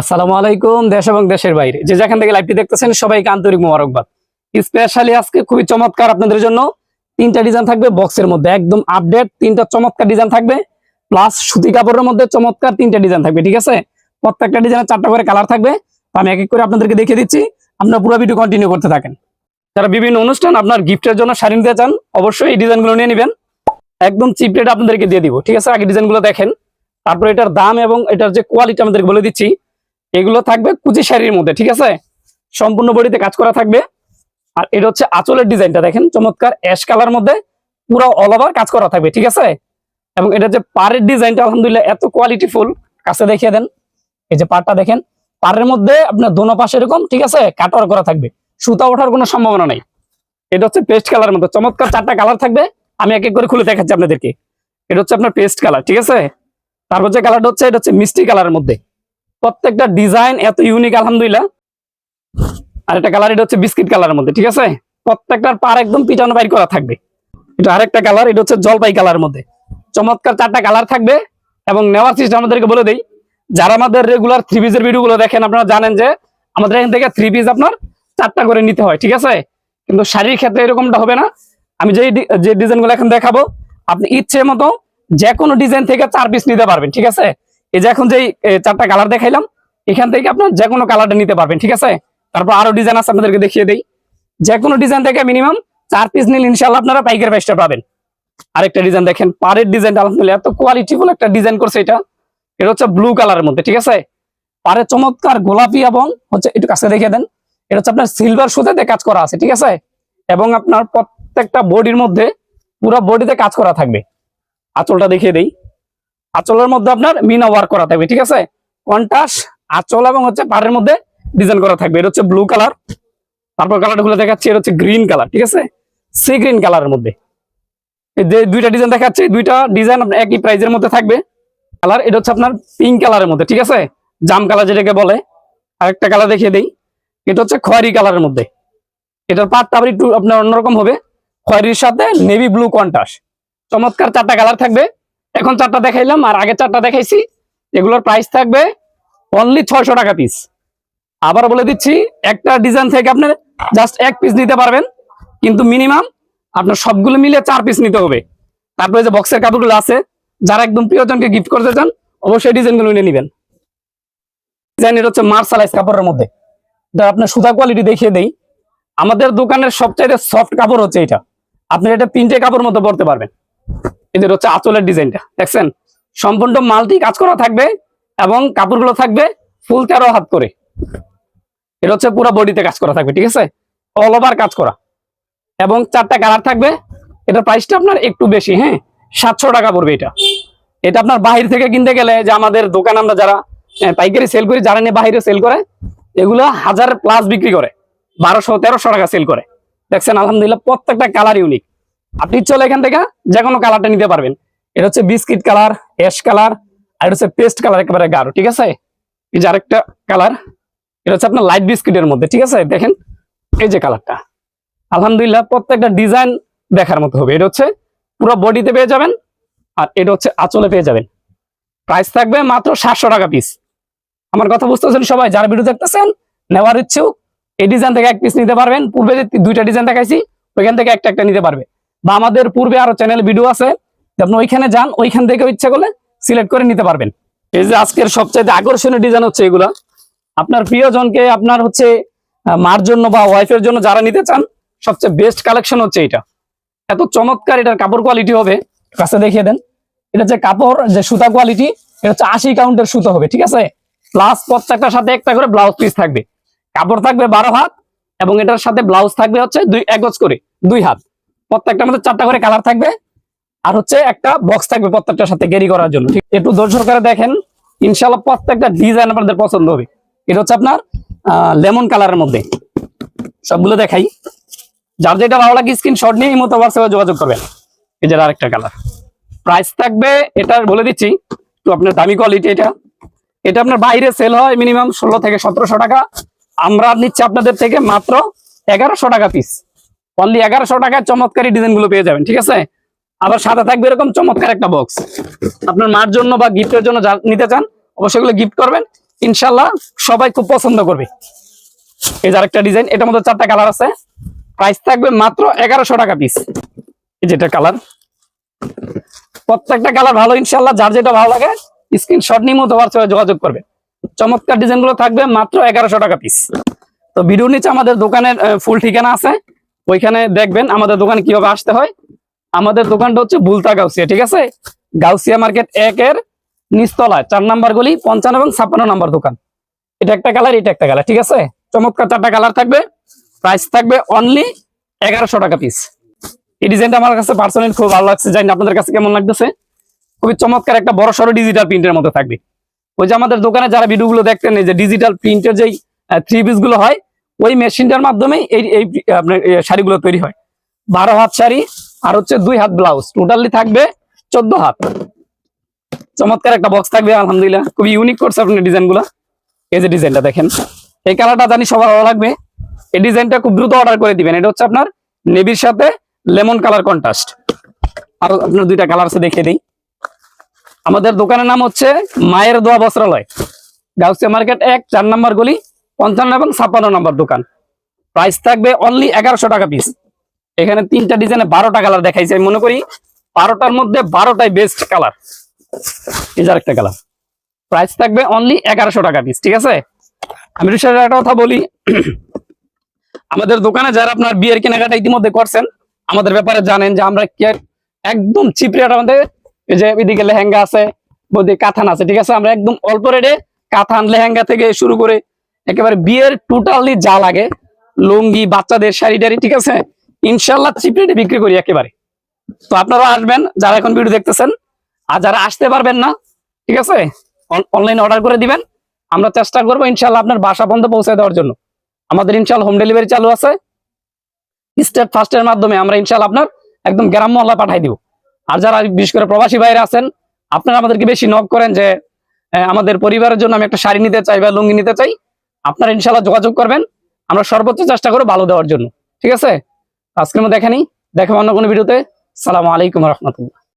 আসসালামু আলাইকুম, দেশ এবং দেশের বাইরে। যে যেখান থেকে লাইভটি দেখতেছেন, সবাইকে আন্তরিক মোবারকবাদ। স্পেশালি আজকে খুবই চমৎকার আপনাদের জন্য তিনটা ডিজাইন থাকবে বক্সের মধ্যে। একদম আপডেট তিনটা চমৎকার ডিজাইন থাকবে। প্লাস সুতি কাপড়ের মধ্যে চমৎকার তিনটা ডিজাইন থাকবে, ঠিক আছে? প্রত্যেকটা ডিজাইনের চারটা করে কালার থাকবে। আমি এক এক করে আপনাদেরকে দেখিয়ে দিচ্ছি। আপনারা পুরো ভিডিও কন্টিনিউ করতে থাকেন। যারা বিভিন্ন অনুষ্ঠান আপনার গিফটের জন্য শাড়ি নিতে চান, অবশ্যই এই ডিজাইনগুলো নিয়ে নেবেন। একদম চিপ রেট আপনাদেরকে দিয়ে দিব, ঠিক আছে? আগে ডিজাইনগুলো দেখেন। তারপর এটার দাম এবং এটার যে কোয়ালিটি আমাদেরকে বলে দিচ্ছি। এগুলো থাকবে কুচি শাড়ির মধ্যে, ঠিক আছে? সম্পূর্ণ বডিতে কাজ করা থাকবে। আর এটা হচ্ছে আঁচলের ডিজাইনটা দেখেন, চমৎকার অ্যাশ কালার মধ্যে পুরো অল ওভার কাজ করা থাকবে, ঠিক আছে? এবং এটা যে পাড়ের ডিজাইনটা, আলহামদুলিল্লাহ, এত কোয়ালিটি ফুল কাছে দেখিয়ে দেন। এই যে পাড়টা দেখেন, পাড়ের মধ্যে আপনার দোনো পাশে এরকম, ঠিক আছে? কাটওয়ার করা থাকবে, সুতা ওঠার কোনো সম্ভাবনা নাই। এটা হচ্ছে পেস্ট কালার মধ্যে, চমৎকার চারটা কালার থাকবে, আমি এক এক করে খুলে দেখাচ্ছি আপনাদেরকে। এটা হচ্ছে আপনার পেস্ট কালার ঠিক আছে? তারপর যে কালারটা হচ্ছে, এটা হচ্ছে মিষ্টি কালারের মধ্যে। প্রত্যেকটা ডিজাইন এত ইউনিক আলহামদুলিল্লাহ। আর একটা কালার এটা হচ্ছে বিস্কিট কালারের মধ্যে, ঠিক আছে? প্রত্যেকটার পার একদম পিটানো বাইর করা থাকবে। এটা আরেকটা কালার এটা হচ্ছে জলপাই কালারের মধ্যে। চমৎকার চারটা কালার থাকবে এবং নেওয়ার সিস্টেম আমাদেরকে বলে দেই, যারা আমাদের রেগুলার থ্রি পিসের ভিডিওগুলো দেখেন, আপনারা জানেন যে আমাদের এখান থেকে থ্রি পিস আপনার চারটা করে নিতে হয়, ঠিক আছে? কিন্তু শাড়ির ক্ষেত্রে এরকমটা হবে না। আমি যেই যে ডিজাইনগুলো এখন দেখাবো, আপনি ইচ্ছে মতো যে কোনো ডিজাইন থেকে চার পিস নিতে পারবেন, ঠিক আছে? এই যে এখন যেই চারটা কালার দেখাইলাম, এখান থেকে আপনার যে কোনো কালারটা নিতে পারবেন, ঠিক আছে? তারপর আরও ডিজাইন আছে, আপনাদেরকে দেখিয়ে দেই। যে কোনো ডিজাইন থেকে মিনিমাম চার পিস নিলে ইনশাল্লাহ আপনারা পাইকারি প্রাইসটা পাবেন। আরেকটা ডিজাইন দেখেন পাড়ের ডিজাইনটা আলহামদুলিল্লাহ এত কোয়ালিটিফুল একটা ডিজাইন করছে এটা। এটা হচ্ছে ব্লু কালারের মধ্যে, ঠিক আছে? পাড়ে চমৎকার গোলাপি এবং হচ্ছে একটু কাছে দেখে দেন, এটা হচ্ছে আপনার সিলভার সুতাতে কাজ করা আছে, ঠিক আছে? এবং আপনার প্রত্যেকটা বডির মধ্যে পুরো বডিতে কাজ করা থাকবে। আঁচলটা দেখিয়ে দেই। আঁচলের মধ্যে আপনার মিনা ওয়ার্ক করা থাকবে, ঠিক আছে? কন্টাস আঁচল এবং হচ্ছে পাড়ের মধ্যে ডিজাইন করা থাকবে। এটা হচ্ছে ব্লু কালার। তারপর কালারটা গুলো দেখাচ্ছি, এটা হচ্ছে গ্রিন কালার, ঠিক আছে? সি গ্রিন কালারের মধ্যে। যে দুইটা ডিজাইন দেখাচ্ছি, দুইটা ডিজাইন আপনার একই প্রাইজের মধ্যে থাকবে। কালার, এটা হচ্ছে আপনার পিঙ্ক কালারের মধ্যে, ঠিক আছে? জাম কালার যেটাকে বলে, আরেকটা কালার দেখিয়ে দেই। এটা হচ্ছে খয়েরি কালারের মধ্যে। এটার পাটটা আবার একটু আপনার অন্যরকম হবে। খয়েরির সাথে নেভি ব্লু কন্টাস চমৎকার চারটা কালার থাকবে। এখন চারটা দেখাইলাম, আর আগে চারটা দেখাইছি। এগুলোর প্রাইস থাকবে অনলি ছয়শো টাকা পিস আবার বলে দিচ্ছি, একটা ডিজাইন থেকে আপনার জাস্ট এক পিস নিতে পারবেন। কিন্তু মিনিমাম আপনার সবগুলো মিলে চার পিস নিতে হবে। তারপরে যে বক্সের কাপড়গুলো আছে, যারা একদম প্রিয়জনকে গিফট করতে চান, অবশ্যই ডিজাইনগুলো নিয়ে নেবেন। ডিজাইন এটা হচ্ছে মার্শালাইজ কাপড়ের মধ্যে। আপনার সুতা কোয়ালিটি দেখিয়ে দেই। আমাদের দোকানের সবচাইতে সফট কাপড় হচ্ছে এটা। আপনি এটা তিনটে কাপড় মতো পরতে পারবেন। এদের হচ্ছে আঁচলের ডিজাইনটা, দেখছেন? সম্পূর্ণ মালটি কাজ করা থাকবে এবং কাপড়গুলো থাকবে ফুল তেরো হাত করে। এটা হচ্ছে পুরো বডিতে কাজ করা থাকবে, ঠিক আছে? অল ওভার কাজ করা। এবং চারটা কালার থাকবে। এটার প্রাইসটা আপনার একটু বেশি হ্যাঁ? সাতশো টাকা পড়বে এটা। এটা আপনার বাহির থেকে কিনতে গেলে যে আমাদের দোকান আমরা যারা পাইকারি সেল করি, যারা নিয়ে বাহিরে সেল করে, এগুলো হাজার প্লাস বিক্রি করে। বারোশো, তেরোশো টাকা সেল করে। দেখছেন, আলহামদুলিল্লাহ প্রত্যেকটা কালার ইউনিক আপনি চলে এখান থেকে যে কোনো কালারটা নিতে পারবেন। এটা হচ্ছে বিস্কিট কালার অ্যাশ কালার আর এটা হচ্ছে পেস্ট কালার একেবারে গাঢ়, ঠিক আছে? এই যে আরেকটা কালার এটা হচ্ছে আপনার লাইট বিস্কিটের মধ্যে, ঠিক আছে? দেখেন, এই যে কালারটা আলহামদুলিল্লাহ প্রত্যেকটা ডিজাইন দেখার মতো হবে। এটা হচ্ছে পুরো বডিতে পেয়ে যাবেন, আর এটা হচ্ছে আঁচলে পেয়ে যাবেন। প্রাইস থাকবে মাত্র সাতশো টাকা পিস আমার কথা বুঝতেছেন সবাই? যারা ভিডিও দেখতেছেন, নেওয়ার ইচ্ছুক, এই ডিজাইন থেকে এক পিস নিতে পারবেন। পূর্বে যে দুইটা ডিজাইন দেখাইছি, ওইখান থেকে একটা একটা নিতে পারবে। বা আমাদের পূর্বে আরও চ্যানেল ভিডিও আছে আপনি ওইখানে যান, ওইখান থেকে ইচ্ছা করলে সিলেক্ট করে নিতে পারবেন। এই যে আজকের সবচেয়ে আকর্ষণীয় ডিজাইন হচ্ছে এগুলা। আপনার প্রিয়জনকে আপনার হচ্ছে মার জন্য বা ওয়াইফের জন্য যারা নিতে চান, সবচেয়ে বেস্ট কালেকশন হচ্ছে এটা। এত চমৎকার এটার কাপড় কোয়ালিটি হবে। কাছে দেখিয়ে দেন। এটা যে কাপড়, যে সুতা কোয়ালিটি এটা হচ্ছে আশি কাউন্টের সুতো হবে, ঠিক আছে? প্লাস প্রত্যেকটার সাথে একটা করে ব্লাউজ পিস থাকবে। কাপড় থাকবে বারো হাত, এবং এটার সাথে ব্লাউজ থাকবে হচ্ছে দুই, এক করে, দুই হাত। প্রত্যেকটার মধ্যে চারটা করে কালার থাকবে। আর হচ্ছে একটা বক্স থাকবে প্রত্যেকটার সাথে ক্যারি করার জন্য। একটু দর্শক করে দেখেন ইনশাল্লাহ প্রত্যেকটা ডিজাইন আপনাদের পছন্দ হবে। এটা হচ্ছে আপনার লেমন কালারের মধ্যে। সবগুলো দেখাই। যার যেটা ভালো লাগে স্ক্রিনশট নিয়ে এই মতো হোয়াটসঅ্যাপে যোগাযোগ করবেন। এই যে আরেকটা কালার প্রাইস থাকবে, এটা বলে দিচ্ছি তো আপনার দামি কোয়ালিটি এটা। এটা আপনার বাইরে সেল হয় মিনিমাম ষোলো থেকে সতেরোশো টাকা। আমরা নিচ্ছি আপনাদের থেকে মাত্র এগারোশো টাকা পিস অনলি এগারোশো টাকায় চমৎকারী ডিজাইনগুলো পেয়ে যাবেন, ঠিক আছে? আবার সাথে থাকবে এরকম চমৎকার একটা বক্স আপনার মার জন্য বা গিফটের জন্য নিতে চান, অবশ্যই এগুলো গিফট করবেন। ইনশাল্লাহ সবাই খুব পছন্দ করবে। এই যে আরেকটা ডিজাইন এটার মধ্যে চারটা কালার আছে। প্রাইস থাকবে মাত্র এগারোশো টাকা পিস এই যেটা কালার প্রত্যেকটা কালার ভালো ইনশাল্লাহ যার যেটা ভালো লাগে স্ক্রিনশট নিয়ে মতো হোয়াটসঅ্যাপে যোগাযোগ করবে। চমৎকার ডিজাইনগুলো থাকবে মাত্র এগারোশো টাকা পিস তো ভিডিও নিচে আমাদের দোকানের ফুল ঠিকানা আছে। ওইখানে দেখবেন আমাদের দোকানে কীভাবে আসতে হয়। আমাদের দোকানটা হচ্ছে বুলতা গাউসিয়া, ঠিক আছে? গাউসিয়া মার্কেট এক এর নিচতলায়, চার নাম্বার গলি, পঞ্চান্ন এবং ছাপ্পান্ন নাম্বার দোকান। এটা একটা কালার, এটা একটা কালার, ঠিক আছে? চমৎকার চারটা কালার থাকবে। প্রাইস থাকবে অনলি এগারোশো টাকা পিস এই ডিজাইনটা আমার কাছে পার্সোনালি খুব ভালো লাগছে, জানি আপনাদের কাছে কেমন লাগতেছে। খুবই চমৎকার একটা বড় সড়ো ডিজিটাল প্রিন্টের মতো থাকবে। ওই যে আমাদের দোকানে যারা ভিডিওগুলো দেখতেন, এই যে ডিজিটাল প্রিন্টের যেই থ্রি পিসগুলো হয় ওই মেশিনটার মাধ্যমে এই এই, আপনার শাড়িগুলো তৈরি হয়। বারো হাত শাড়ি, আর হচ্ছে দুই হাত ব্লাউজ। টোটালি থাকবে চোদ্দ হাত। চমৎকার একটা বক্স থাকবে, আলহামদুলিল্লাহ। খুবই ইউনিক করছে আপনার ডিজাইনগুলা এই যে ডিজাইনটা দেখেন। এই কালারটা জানি সবার ভালো লাগবে। এই ডিজাইনটা খুব দ্রুত অর্ডার করে দিবেন। এটা হচ্ছে আপনার নেভির সাথে লেমন কালার কন্ট্রাস্ট আর আপনার দুইটা কালার আছে, দেখিয়ে দিই। আমাদের দোকানের নাম হচ্ছে মায়ের দোয়া বস্ত্রালয়। গাউসিয়া মার্কেট এক, চার নাম্বার গলি। পঞ্চান্ন এবং ছাপ্পান্ন নাম্বার দোকান। প্রাইস থাকবে অনলি এগারোশো টাকা পিস এখানে তিনটা ডিজাইনে বারোটা কালার দেখাইছে। আমি মনে করি বারোটার মধ্যে বারোটাই বেস্ট কালার যে আরেকটা কালার প্রাইস থাকবে অনলি এগারোশো টাকা পিস ঠিক আছে? আমি একটা কথা বলি। আমাদের দোকানে যারা আপনার বিয়ের কেনাকাটা ইতিমধ্যে করছেন, আমাদের ব্যাপারে জানেন যে আমরা একদম চিপ রেট আমাদের যে এদিকে লেহেঙ্গা আছে বলতে কাথান আছে, ঠিক আছে? আমরা একদম অল্প রেটে কাথান, লেহেঙ্গা থেকে শুরু করে একেবারে বিয়ের টোটালি যা লাগে, লুঙ্গি, বাচ্চাদের শাড়ি টাড়ি, ঠিক আছে? ইনশাল্লাহ বিক্রি করি একেবারে। তো আপনারা আসবেন, যারা এখন ভিডিও দেখতেছেন, আর যারা আসতে পারবেন না, ঠিক আছে? অনলাইন অর্ডার করে দিবেন। আমরা চেষ্টা করব ইনশাল্লাহ আপনার বাসা পর্যন্ত পৌঁছে দেওয়ার জন্য। আমাদের ইনশাল্লাহ হোম ডেলিভারি চালু আছে। স্টেট ফার্স্টের মাধ্যমে আমরা ইনশাল্লাহ আপনার একদম গ্রাম মহল্লা পাঠাই দিব। আর যারা বিশেষ করে প্রবাসী বাইরে আছেন, আপনারা আমাদেরকে বেশি নক করেন যে আমাদের পরিবারের জন্য আমি একটা শাড়ি নিতে চাই বা লুঙ্গি নিতে চাই। আপনারা ইনশাল্লাহ যোগাযোগ করবেন। আমরা সর্বোচ্চ চেষ্টা করব ভালো দেওয়ার জন্য। ঠিক আছে? আজকের মধ্যে দেখেনি দেখো অন্য কোনো ভিডিওতে। সালাম আলাইকুম রহমতুল্লাহ।